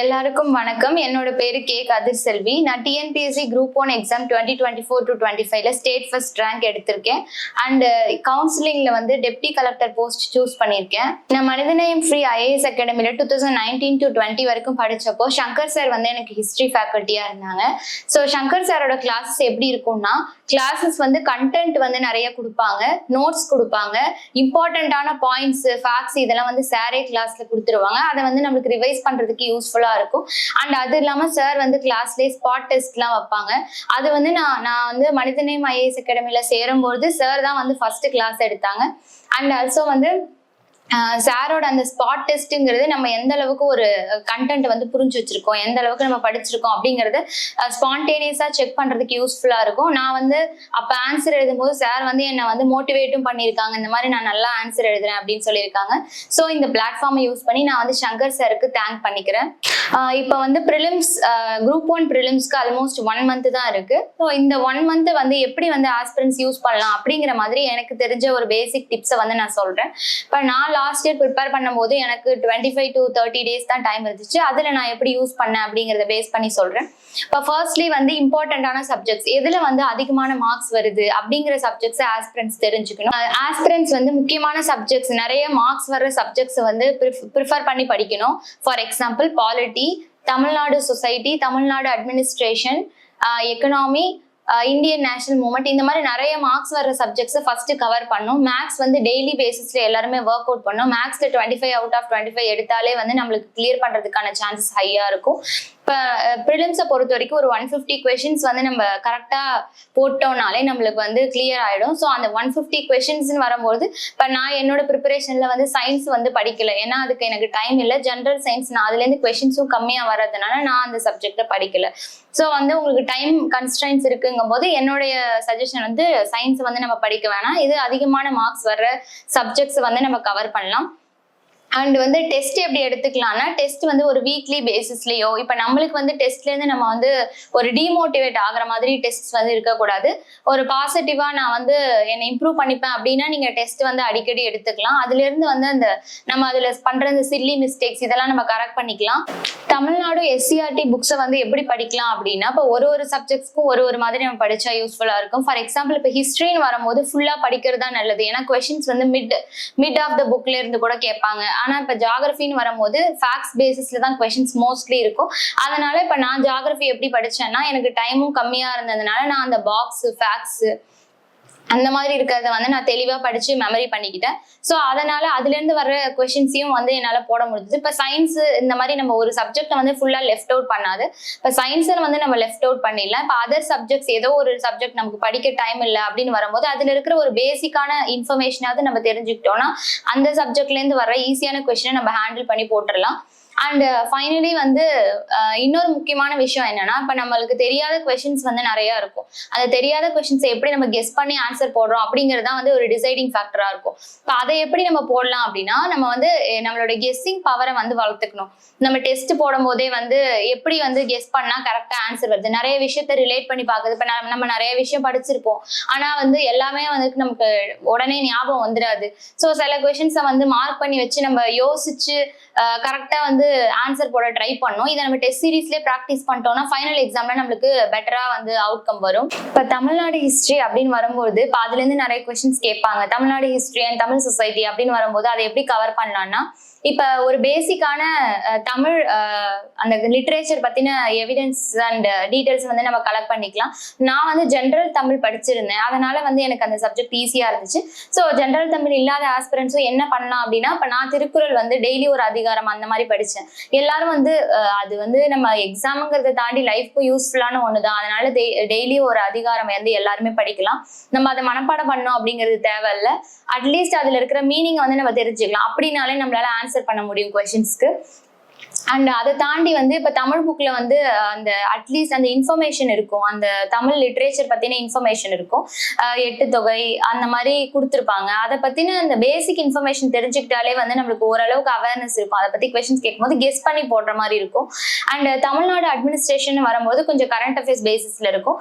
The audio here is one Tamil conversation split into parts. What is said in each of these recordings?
எல்லாருக்கும் வணக்கம். என்னோட பேரு கே. கதிர் செல்வி நான் TNPSC group one exam twenty twenty four to twenty ஃபைவ்ல ஸ்டேட் ஃபர்ஸ்ட் ரேங்க் எடுத்திருக்கேன். அண்ட் கவுன்சிலிங்ல uh, வந்து டெப்டி கலெக்டர் போஸ்ட் சூஸ் பண்ணியிருக்கேன். நான் மனிதநேயம் free IAS அகாடமியில two thousand nineteen to twenty வரைக்கும் படிச்சப்போ சங்கர் சார் வந்து எனக்கு ஹிஸ்ட்ரி ஃபேக்கல்ட்டியா இருந்தாங்க. ஸோ சங்கர் சாரோட கிளாஸஸ் எப்படி இருக்கும்னா கிளாஸஸ் வந்து கண்டென்ட் வந்து நிறைய கொடுப்பாங்க நோட்ஸ் கொடுப்பாங்க இம்பார்ட்டண்ட்டான பாயிண்ட்ஸ் ஃபேக்ட்ஸ் இதெல்லாம் வந்து சாரே கிளாஸ்ல கொடுத்துருவாங்க. அதை வந்து நம்மளுக்கு ரிவைஸ் பண்றதுக்கு யூஸ்ஃபுல்லா இருக்கும். அண்ட் அது இல்லாம சார் வந்து கிளாஸ்லேயே ஸ்பாட் டெஸ்ட்லாம் வைப்பாங்க. அது வந்து நான் நான் வந்து மனிதநேயம் ஐஏஎஸ் அகாடமில சேரும்போது சார் தான் வந்து ஃபர்ஸ்ட் கிளாஸ் எடுத்தாங்க. அண்ட் ஆல்சோ வந்து சாரோட அந்த ஸ்பாட் டெஸ்ட்டுங்கிறது நம்ம எந்த அளவுக்கு ஒரு கண்டென்ட் வந்து புரிஞ்சு வச்சிருக்கோம் எந்த அளவுக்கு நம்ம படிச்சிருக்கோம் அப்படிங்கறது ஸ்பான்டேனியஸா செக் பண்றதுக்கு யூஸ்ஃபுல்லா இருக்கும். நான் வந்து அப்ப ஆன்சர் எழுதும்போது சார் வந்து என்னை வந்து மோட்டிவேட்டும் பண்ணியிருக்காங்க. இந்த மாதிரி நான் நல்லா ஆன்சர் எழுதுறேன் அப்படின்னு சொல்லியிருக்காங்க. ஸோ இந்த பிளாட்ஃபார்மை யூஸ் பண்ணி நான் வந்து சங்கர் சாருக்கு தேங்க் பண்ணிக்கிறேன். இப்போ வந்து ப்ரிலிம்ஸ் குரூப் ஒன் ப்ரிலிம்ஸ்க்கு ஆல்மோஸ்ட் ஒன் மந்த் தான் இருக்கு. ஸோ இந்த ஒன் மந்த் வந்து எப்படி வந்து ஆஸ்பிரன்ஸ் யூஸ் பண்ணலாம் அப்படிங்கிற மாதிரி எனக்கு தெரிஞ்ச ஒரு பேசிக் டிப்ஸை வந்து நான் சொல்றேன். இப்போ நான் லாஸ்ட் இயர் ப்ரிப்பேர் பண்ணும்போது எனக்கு twenty five to thirty days தான் டைம் இருந்துச்சு. அதில் நான் எப்படி யூஸ் பண்ணேன் அப்படிங்கிறத பேஸ் பண்ணி சொல்கிறேன் இப்போ ஃபர்ஸ்ட்லி வந்து இம்பார்ட்டண்ட்டான சப்ஜெக்ட்ஸ் எதில் வந்து அதிகமான மார்க்ஸ் வருது அப்படிங்கிற சப்ஜெக்ட்ஸை ஆஸ்பிரன்ஸ் தெரிஞ்சுக்கணும். ஆஸ்பிரன்ஸ் வந்து முக்கியமான சப்ஜெக்ட்ஸ் நிறைய மார்க்ஸ் வர்ற சப்ஜெக்ட்ஸ் வந்து ப்ரிஃபர் பண்ணி படிக்கணும். For example polity Tamil Nadu society Tamil Nadu administration economy Indian national moment இந்த மாதிரி நிறைய மார்க்ஸ் வர்ற சப்ஜெக்ட்ஸை ஃபர்ஸ்ட் கவர் பண்ணும். மேக்ஸ் வந்து டெய்லி பேசிஸ்ல எல்லாருமே ஒர்க் அவுட் பண்ணும். மேக்ஸ்ல twenty five out of twenty five எடுத்தாலே வந்து நம்மளுக்கு கிளியர் பண்றதுக்கான சான்சஸ் ஹையா இருக்கும். இப்போ ப்ரிலிம்ஸை பொறுத்த வரைக்கும் ஒரு ஒன் ஃபிஃப்டி கொஷின்ஸ் வந்து நம்ம கரெக்டாக போட்டோம்னாலே நம்மளுக்கு வந்து கிளியர் ஆகிடும் ஸோ அந்த ஒன் ஃபிஃப்டி கொஷின்ஸ்னு வரும்போது இப்போ நான் என்னோட ப்ரிப்பரேஷனில் வந்து சயின்ஸ் வந்து படிக்கல. ஏன்னா அதுக்கு எனக்கு டைம் இல்லை. ஜென்ரல் சயின்ஸ் நான் அதுலேருந்து கொஷின்ஸும் கம்மியாக வர்றதுனால நான் அந்த சப்ஜெக்டை படிக்கல. ஸோ வந்து உங்களுக்கு டைம் கன்ஸ்டன்ஸ் இருக்குங்கும் போது என்னுடைய சஜஷன் வந்து சயின்ஸ் வந்து நம்ம படிக்க வேணாம். இது அதிகமான மார்க்ஸ் வர்ற சப்ஜெக்ட்ஸ் வந்து நம்ம கவர் பண்ணலாம். அண்ட் வந்து டெஸ்ட் எப்படி எடுத்துக்கலாம்னா டெஸ்ட் வந்து ஒரு வீக்லி பேசிஸ்லயோ இப்போ நம்மளுக்கு வந்து டெஸ்ட்லேருந்து நம்ம வந்து ஒரு டிமோட்டிவேட் ஆகுற மாதிரி டெஸ்ட் வந்து இருக்கக்கூடாது. ஒரு பாசிட்டிவா நான் வந்து என்னை இம்ப்ரூவ் பண்ணிப்பேன் அப்படின்னா நீங்க டெஸ்ட் வந்து அடிக்கடி எடுத்துக்கலாம். அதுல இருந்து வந்து அந்த நம்ம அதுல பண்ற இந்த சில்லி மிஸ்டேக்ஸ் இதெல்லாம் நம்ம கரெக்ட் பண்ணிக்கலாம். தமிழ்நாடு எஸ்சிஆர்டி புக்ஸை வந்து எப்படி படிக்கலாம் அப்படின்னா இப்போ ஒரு ஒரு சப்ஜெக்ட்ஸ்க்கும் ஒரு ஒரு மாதிரி நம்ம படிச்சா யூஸ்ஃபுல்லா இருக்கும். ஃபார் எக்ஸாம்பிள் இப்போ ஹிஸ்ட்ரின்னு வரும்போது ஃபுல்லா படிக்கிறது தான் நல்லது. ஏன்னா கொஷின்ஸ் வந்து மிட் மிட் ஆஃப் த புக்ல இருந்து கூட கேட்பாங்க. ஆனா இப்ப ஜாகிரபின்னு வரும்போது ஃபேக்ட்ஸ் பேசிஸ்ல தான் கொஷின்ஸ் மோஸ்ட்லி இருக்கும். அதனால இப்ப நான் ஜாகிரபி எப்படி படிச்சேன்னா எனக்கு டைமும் கம்மியா இருந்ததுனால நான் அந்த பாக்ஸ் ஃபேக்ட்ஸ் அந்த மாதிரி இருக்கிறத வந்து நான் தெளிவா படிச்சு மெமரி பண்ணிக்கிட்டேன். ஸோ அதனால அதுல இருந்து வர்ற கொஷின்ஸையும் வந்து என்னால போட முடிஞ்சது. இப்ப சயின்ஸ் இந்த மாதிரி நம்ம ஒரு சப்ஜெக்ட்ல வந்து ஃபுல்லா லெஃப்ட் அவுட் பண்ணாது. இப்ப சயின்ஸ்ல வந்து நம்ம லெஃப்ட் அவுட் பண்ணிடலாம். இப்ப அதர் சப்ஜெக்ட்ஸ் ஏதோ ஒரு சப்ஜெக்ட் நமக்கு படிக்க டைம் இல்லை அப்படின்னு வரும்போது அதுல இருக்கிற ஒரு பேசிக்கான இன்ஃபர்மேஷனாவது நம்ம தெரிஞ்சுக்கிட்டோம்னா அந்த சப்ஜெக்ட்ல இருந்து வர ஈஸியான கொஸ்டினை நம்ம ஹேண்டில் பண்ணி போட்டுடலாம். அண்ட் ஃபைனலி uh, வந்து uh, இன்னொரு முக்கியமான விஷயம் என்னன்னா இப்ப நம்மளுக்கு தெரியாத கொஷின்ஸ் வந்து நிறைய இருக்கும். அந்த தெரியாத கொஷின்ஸை எப்படி நம்ம கெஸ் பண்ணி ஆன்சர் போடுறோம் அப்படிங்கிறது தான் வந்து ஒரு டிசைடிங் ஃபேக்டரா இருக்கும். இப்போ அதை எப்படி நம்ம போடலாம் அப்படின்னா நம்ம வந்து நம்மளோட கெஸ்ஸிங் பவரை வந்து வளர்த்துக்கணும். நம்ம டெஸ்ட் போடும் போதே வந்து எப்படி வந்து கெஸ் பண்ணா கரெக்டா ஆன்சர் வருது? நிறைய விஷயத்த ரிலேட் பண்ணி பார்க்குது இப்போ நம்ம நிறைய விஷயம் படிச்சிருப்போம். ஆனா வந்து எல்லாமே வந்து நமக்கு உடனே ஞாபகம் வந்துடாது ஸோ சில கொஷின்ஸை வந்து மார்க் பண்ணி வச்சு நம்ம யோசிச்சு uh, கரெக்டா வந்து ஆன்சர் போட ட்ரை பண்ணோம். இதை நம்ம டெஸ்ட் சீரீஸ்லேயே ப்ராக்டிஸ் பண்ணிட்டோம்னா ஃபைனல் எக்ஸாம்ல நம்மளுக்கு பெட்டரா வந்து அவுட்கம் வரும். இப்போ தமிழ்நாடு ஹிஸ்ட்ரி அப்படின்னு வரும்போது இப்போ அதுல இருந்து நிறைய கொஷின்ஸ் கேட்பாங்க. Tamil Nadu history and Tamil society அப்படின்னு வரும்போது அதை எப்படி கவர் பண்ணலாம்னா இப்போ ஒரு பேசிக்கான தமிழ் அந்த லிட்ரேச்சர் பத்தின எவிடன்ஸ் அண்ட் டீட்டெயில்ஸ் வந்து நம்ம கலெக்ட் பண்ணிக்கலாம். நான் வந்து ஜென்ரல் தமிழ் படிச்சிருந்தேன். அதனால வந்து எனக்கு அந்த சப்ஜெக்ட் ஈஸியா இருந்துச்சு. ஸோ ஜென்ரல் தமிழ் இல்லாத ஆஸ்பிரன்ஸும் என்ன பண்ணலாம் அப்படின்னா இப்போ நான் திருக்குறள் வந்து டெய்லி ஒரு அதிகாரம் அந்த மாதிரி படிச்சேன். எல்லாரும் வந்து அது வந்து நம்ம எக்ஸாமுங்கிறத தாண்டி லைஃப்க்கு யூஸ்ஃபுல்லான ஒன்று தான் அதனால டெய்லி ஒரு அதிகாரம் வந்து எல்லாருமே படிக்கலாம். நம்ம அதை மனப்பாடம் பண்ணோம் அப்படிங்கிறது தேவையில்ல. அட்லீஸ்ட் அதுல இருக்கிற மீனிங் வந்து நம்ம தெரிஞ்சுக்கலாம். அப்படின்னாலே நம்மளால ஆன்சர் பண்ண முடியும் கொஷின்ஸ்க்கு அண்ட் அதை தாண்டி வந்து இப்போ தமிழ் புக்ல வந்து அந்த அட்லீஸ்ட் அந்த இன்ஃபர்மேஷன் இருக்கும். அந்த தமிழ் லிட்ரேச்சர் பத்தின இன்ஃபர்மேஷன் இருக்கும். எட்டு தொகை அந்த மாதிரி கொடுத்துருப்பாங்க. அதை பத்தின அந்த பேசிக் இன்ஃபர்மேஷன் தெரிஞ்சுக்கிட்டாலே வந்து நம்மளுக்கு ஓரளவுக்கு அவேர்னஸ் இருக்கும். அதை பத்தி கொஸ்டின்ஸ் கேட்கும்போது கெஸ் பண்ணி போடுற மாதிரி இருக்கும். அண்ட் தமிழ்நாடு அட்மினிஸ்ட்ரேஷன் வரும்போது கொஞ்சம் கரண்ட் அஃபேர்ஸ் பேசிஸ்ல இருக்கும்.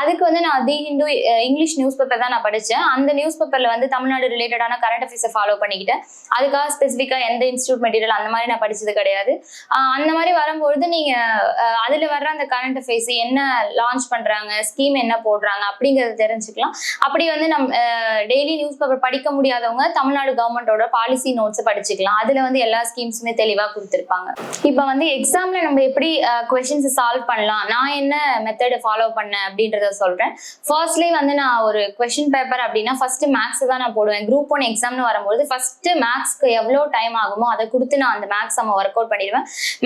அதுக்கு வந்து நான் the Hindu English newspaper தான் நான் படித்தேன் அந்த நியூஸ் பேப்பர்ல வந்து தமிழ்நாடு ரிலேட்டடான கரண்ட் அஃபேர்ஸை ஃபாலோ பண்ணிக்கிட்டேன். அதுக்காக ஸ்பெசிஃபிக்காக எந்த இன்ஸ்டியூட் மெட்டீரியல் அந்த மாதிரி நான் படிச்சது கிடையாது. அந்த மாதிரி வரும்பொழுது நீங்க அதுல வர்ற அந்த கரண்ட் அஃபேர்ஸ் என்ன லான்ச் பண்றாங்க ஸ்கீம் என்ன போடுறாங்க அப்படிங்கறத தெரிஞ்சுக்கலாம். அப்படி வந்து நம் டெய்லி நியூஸ் பேப்பர் படிக்க முடியாதவங்க தமிழ்நாடு கவர்மெண்டோட பாலிசி நோட்ஸ் படிச்சுக்கலாம். அதுல வந்து எல்லா ஸ்கீம்ஸுமே தெளிவா கொடுத்துருப்பாங்க. இப்ப வந்து எக்ஸாம்ல நம்ம எப்படி கொஸ்டின்ஸ் சால்வ் பண்ணலாம் நான் என்ன மெத்தடு ஃபாலோ பண்ணேன் அப்படின்றத சொல்றேன். ஃபர்ஸ்ட்லி வந்து நான் ஒரு கொஷின் பேப்பர் அப்படின்னா ஃபர்ஸ்ட் மேக்ஸ் தான் நான் போடுவேன். குரூப் ஒன் எக்ஸாம்னு வரும்போது ஃபர்ஸ்ட் மேக்ஸ்க்கு எவ்வளோ டைம் ஆகுமோ அதை கொடுத்து நான் அந்த மேக்ஸ் நம்ம ஒர்க் அவுட் பண்ணிடுவேன்.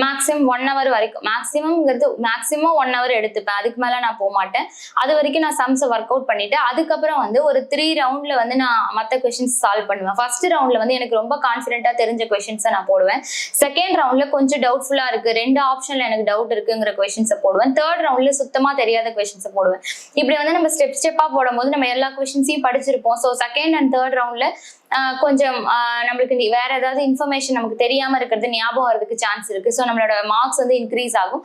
மேக்ஸிமம் ஒன் ஹவர் வரைக்கும். மேக்ஸிமம்ங்கிறது மேக்ஸிமம் ஒன் ஹவர் எடுத்துப்பேன். அதுக்கு மேலே நான் போக மாட்டேன். அது வரைக்கும் நான் சம்ஸை ஒர்க் அவுட் பண்ணிட்டு அதுக்கப்புறம் வந்து ஒரு த்ரீ ரவுண்ட்ல வந்து நான் மற்ற கொஷின்ஸ் சால்வ் பண்ணுவேன். ஃபர்ஸ்ட் ரவுண்ட்ல வந்து எனக்கு ரொம்ப கான்ஃபிடென்ட்டாக தெரிஞ்ச கொஷின்ஸை நான் போடுவேன். செகண்ட் ரவுண்ட்ல கொஞ்சம் டவுட்ஃபுல்லாக இருக்கு. ரெண்டு ஆப்ஷன்ல எனக்கு டவுட் இருக்குங்கிற கொஷின்ஸை போடுவேன். தேர்ட் ரவுண்ட்ல சுத்தமாக தெரியாத கொஷின்ஸை போடுவேன். இப்படி வந்து நம்ம ஸ்டெப் ஸ்டெப்பாக போடும்போது நம்ம எல்லா கொஷின்ஸையும் படிச்சிருப்போம். ஸோ செகண்ட் அண்ட் தேர்ட் ரவுண்ட்ல கொஞ்சம் நம்மளுக்கு வேற ஏதாவது இன்ஃபர்மேஷன் நமக்கு தெரியாம இருக்கிறது ஞாபகம் வரதுக்கு சான்ஸ் இருக்கு. ஸோ நம்மளோட மார்க்ஸ் வந்து இன்க்ரீஸ் ஆகும்.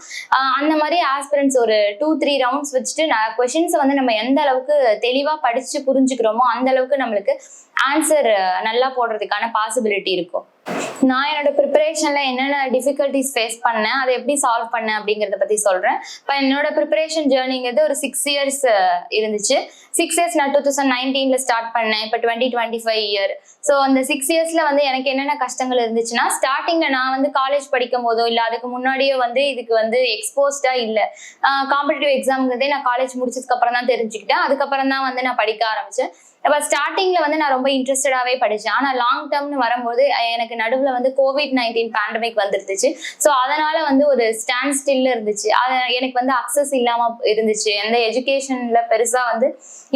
அந்த மாதிரி ஆஸ்பிரன்ஸ் ஒரு டூ த்ரீ ரவுண்ட்ஸ் வச்சுட்டு நான் கொஷின்ஸை வந்து நம்ம எந்த அளவுக்கு தெளிவாக படிச்சு புரிஞ்சுக்கிறோமோ அந்த அளவுக்கு நம்மளுக்கு ஆன்சர் நல்லா போடுறதுக்கான பாசிபிலிட்டி இருக்கும். நான் என்னோட ப்ரிப்பரேஷன்ல என்னென்ன டிஃபிகல்ட்டிஸ் ஃபேஸ் பண்ணேன் அதை எப்படி சால்வ் பண்ணேன் அப்படிங்கறத பத்தி சொல்றேன். இப்போ என்னோட ப்ரிப்பரேஷன் ஜேர்னிங்கிறது ஒரு சிக்ஸ் இயர்ஸ் இருந்துச்சு. சிக்ஸ் இயர்ஸ் நான் டூ தௌசண்ட் நைன்டீன்ல ஸ்டார்ட் பண்ணேன் இப்போ twenty twenty five year so அந்த சிக்ஸ் இயர்ஸ்ல வந்து எனக்கு என்னென்ன கஷ்டங்கள் இருந்துச்சுன்னா ஸ்டார்டிங்ல நான் வந்து காலேஜ் படிக்கும் போதோ இல்லை அதுக்கு முன்னாடியோ வந்து இதுக்கு வந்து எக்ஸ்போஸ்டா இல்லை. காம்படிட்டிவ் எக்ஸாம்ங்கிறதே நான் காலேஜ் முடிச்சதுக்கு அப்புறம் தான் தெரிஞ்சுக்கிட்டேன். அதுக்கப்புறம் தான் வந்து நான் படிக்க ஆரம்பிச்சேன். இப்போ ஸ்டார்டிங்ல வந்து நான் ரொம்ப இன்ட்ரெஸ்டடாகவே படித்தேன் ஆனால் லாங் டேர்ம்னு வரும்போது எனக்கு நடுவில் வந்து கோவிட் நைன்டீன் பேண்டமிக் வந்துருந்துச்சு. ஸோ அதனால வந்து ஒரு ஸ்டாண்ட் ஸ்டில் இருந்துச்சு. அது எனக்கு வந்து அக்சஸ் இல்லாமல் இருந்துச்சு. எந்த எஜுகேஷன்ல பெருசாக வந்து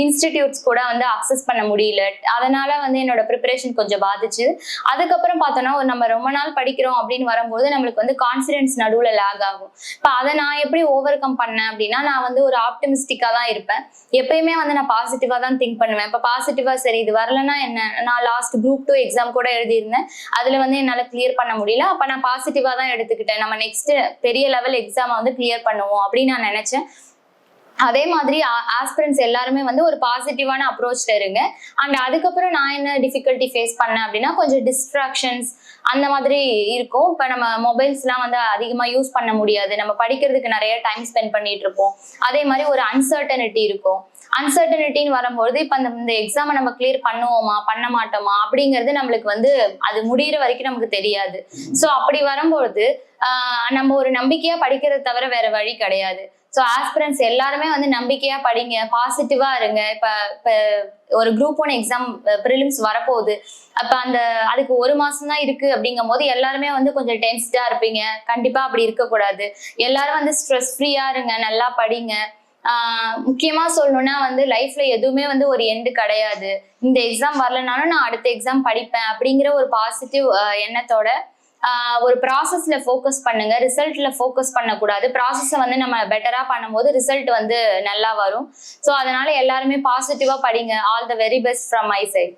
இன்ஸ்டிடியூட்ஸ் கூட வந்து அக்சஸ் பண்ண முடியல. அதனால வந்து என்னோட ப்ரிப்பரேஷன் கொஞ்சம் பாதிச்சு. அதுக்கப்புறம் பார்த்தோன்னா ஒரு நம்ம ரொம்ப நாள் படிக்கிறோம் அப்படின்னு வரும்போது நம்மளுக்கு வந்து கான்ஃபிடன்ஸ் நடுவில் லேக் ஆகும். இப்போ அதை நான் எப்படி ஓவர் கம் பண்ணேன் அப்படின்னா நான் வந்து ஒரு ஆப்டிமிஸ்டிக்காக தான் இருப்பேன். எப்பயுமே வந்து நான் பாசிட்டிவாக தான் திங்க் பண்ணுவேன். இப்போ பாசிட்டிவா சரி இது வரலன்னா என்ன? நான் லாஸ்ட் குரூப் டூ எக்ஸாம் கூட எழுதியிருந்தேன். அதுல வந்து என்னால கிளியர் பண்ண முடியல. அப்ப நான் பாசிட்டிவா தான் எடுத்துக்கிட்டேன். நம்ம நெக்ஸ்ட் பெரிய லெவல் எக்ஸாமை வந்து கிளியர் பண்ணுவோம் அப்படின்னு நான் நினைச்சேன். அதே மாதிரி ஆஸ்பிரன்ஸ் எல்லாருமே வந்து ஒரு பாசிட்டிவான அப்ரோச்ல இருங்க. அண்ட் அதுக்கப்புறம் நான் என்ன டிஃபிகல்ட்டி ஃபேஸ் பண்ணேன் அப்படின்னா கொஞ்சம் டிஸ்ட்ராக்ஷன்ஸ் அந்த மாதிரி இருக்கும். இப்போ நம்ம மொபைல்ஸ்லாம் வந்து அதிகமாக யூஸ் பண்ண முடியாது. நம்ம படிக்கிறதுக்கு நிறைய டைம் ஸ்பெண்ட் பண்ணிட்டு இருப்போம். அதே மாதிரி ஒரு அன்சர்டனிட்டி இருக்கும். அன்சர்டனிட்டின்னு வரும்போது இப்போ அந்த இந்த எக்ஸாமை நம்ம கிளியர் பண்ணுவோமா பண்ண மாட்டோமா அப்படிங்கிறது நம்மளுக்கு வந்து அது முடியிற வரைக்கும் நமக்கு தெரியாது. ஸோ அப்படி வரும்பொழுது ஆஹ் நம்ம ஒரு நம்பிக்கையா படிக்கிறத தவிர வேற வழி கிடையாது. ஸோ ஆஸ்பிரன்ஸ் எல்லாருமே வந்து நம்பிக்கையா படிங்க பாசிட்டிவா இருங்க. இப்ப இப்ப ஒரு குரூப் ஒன் எக்ஸாம் ப்ரிலிம்ஸ் வரப்போகுது. அப்ப அந்த அதுக்கு ஒரு மாசம் தான் இருக்கு அப்படிங்கும் போது எல்லாருமே வந்து கொஞ்சம் டென்ஸ்டா இருப்பீங்க. கண்டிப்பா அப்படி இருக்கக்கூடாது. எல்லாரும் வந்து ஸ்ட்ரெஸ் ஃப்ரீயா இருங்க நல்லா படிங்க. முக்கியமா சொல்லணும்னா வந்து லைஃப்ல எதுவுமே வந்து ஒரு எண்டு கிடையாது. இந்த எக்ஸாம் வரலனாலும் நான் அடுத்த எக்ஸாம் படிப்பேன் அப்படிங்கிற ஒரு பாசிட்டிவ் எண்ணத்தோட ஒரு ப்ராசஸ்ல ஃபோக்கஸ் பண்ணுங்க. ரிசல்ட்ல ஃபோக்கஸ் பண்ணக்கூடாது. ப்ராசஸை வந்து நம்ம பெட்டரா பண்ணும்போது ரிசல்ட் வந்து நல்லா வரும். ஸோ அதனால எல்லாருமே பாசிட்டிவா படிங்க. All the very best from my side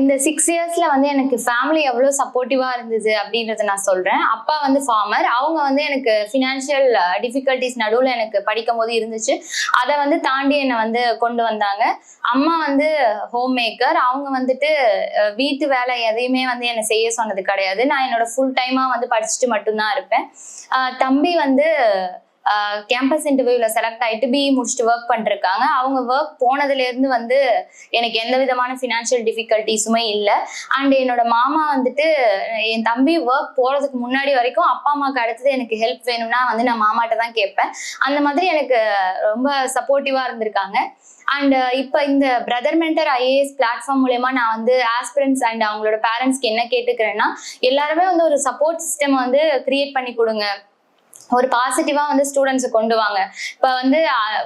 இந்த சிக்ஸ் இயர்ஸ்ல வந்து எனக்கு ஃபேமிலி எவ்வளோ சப்போர்ட்டிவா இருந்தது அப்படின்றத நான் சொல்றேன். அப்பா வந்து ஃபார்மர் அவங்க வந்து எனக்கு ஃபினான்ஷியல் டிஃபிகல்ட்டிஸ் நடுவில் எனக்கு படிக்கும் போது இருந்துச்சு. அதை வந்து தாண்டி என்னை வந்து கொண்டு வந்தாங்க. அம்மா வந்து ஹோம் மேக்கர் அவங்க வந்துட்டு வீட்டு வேலை எதையுமே வந்து என்னை செய்ய சொன்னது கிடையாது. நான் என்னோட ஃபுல் டைமா வந்து படிச்சுட்டு மட்டும்தான் இருப்பேன். தம்பி வந்து கேம்பஸ் இன்டர்வியூல செலக்ட் ஆயிட்டு பிஇ முடிச்சுட்டு ஒர்க் பண்ணிருக்காங்க. அவங்க ஒர்க் போனதுல இருந்து வந்து எனக்கு எந்த விதமான ஃபினான்ஷியல் டிஃபிகல்ட்டிஸுமே இல்லை. அண்ட் என்னோட மாமா வந்துட்டு என் தம்பி ஒர்க் போறதுக்கு முன்னாடி வரைக்கும் அப்பா அம்மாவுக்கு அடுத்தது எனக்கு ஹெல்ப் வேணும்னா வந்து நான் மாமாட்ட தான் கேட்பேன். அந்த மாதிரி எனக்கு ரொம்ப சப்போர்ட்டிவா இருந்திருக்காங்க. அண்ட் இப்போ இந்த பிரதர் மென்டர் ஐஏஎஸ் பிளாட்ஃபார்ம் மூலயமா நான் வந்து ஆஸ்பிரன்ஸ் அண்ட் அவங்களோட பேரண்ட்ஸ்க்கு என்ன கேட்டுக்கிறேன்னா எல்லாருமே வந்து ஒரு சப்போர்ட் சிஸ்டம் வந்து கிரியேட் பண்ணி கொடுங்க. ஒரு பாசிட்டிவா வந்து ஸ்டூடெண்ட்ஸ் கொண்டு வாங்க. இப்போ வந்து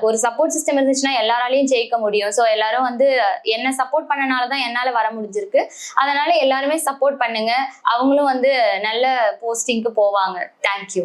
ஒரு சப்போர்ட் சிஸ்டம் இருந்துச்சுன்னா எல்லாராலையும் ஜெயிக்க முடியும். ஸோ எல்லாரும் வந்து என்ன சப்போர்ட் பண்ணனால தான் என்னால் வர முடிஞ்சிருக்கு. அதனால எல்லாருமே சப்போர்ட் பண்ணுங்க. அவங்களும் வந்து நல்ல போஸ்டிங்க்கு போவாங்க. தேங்க்யூ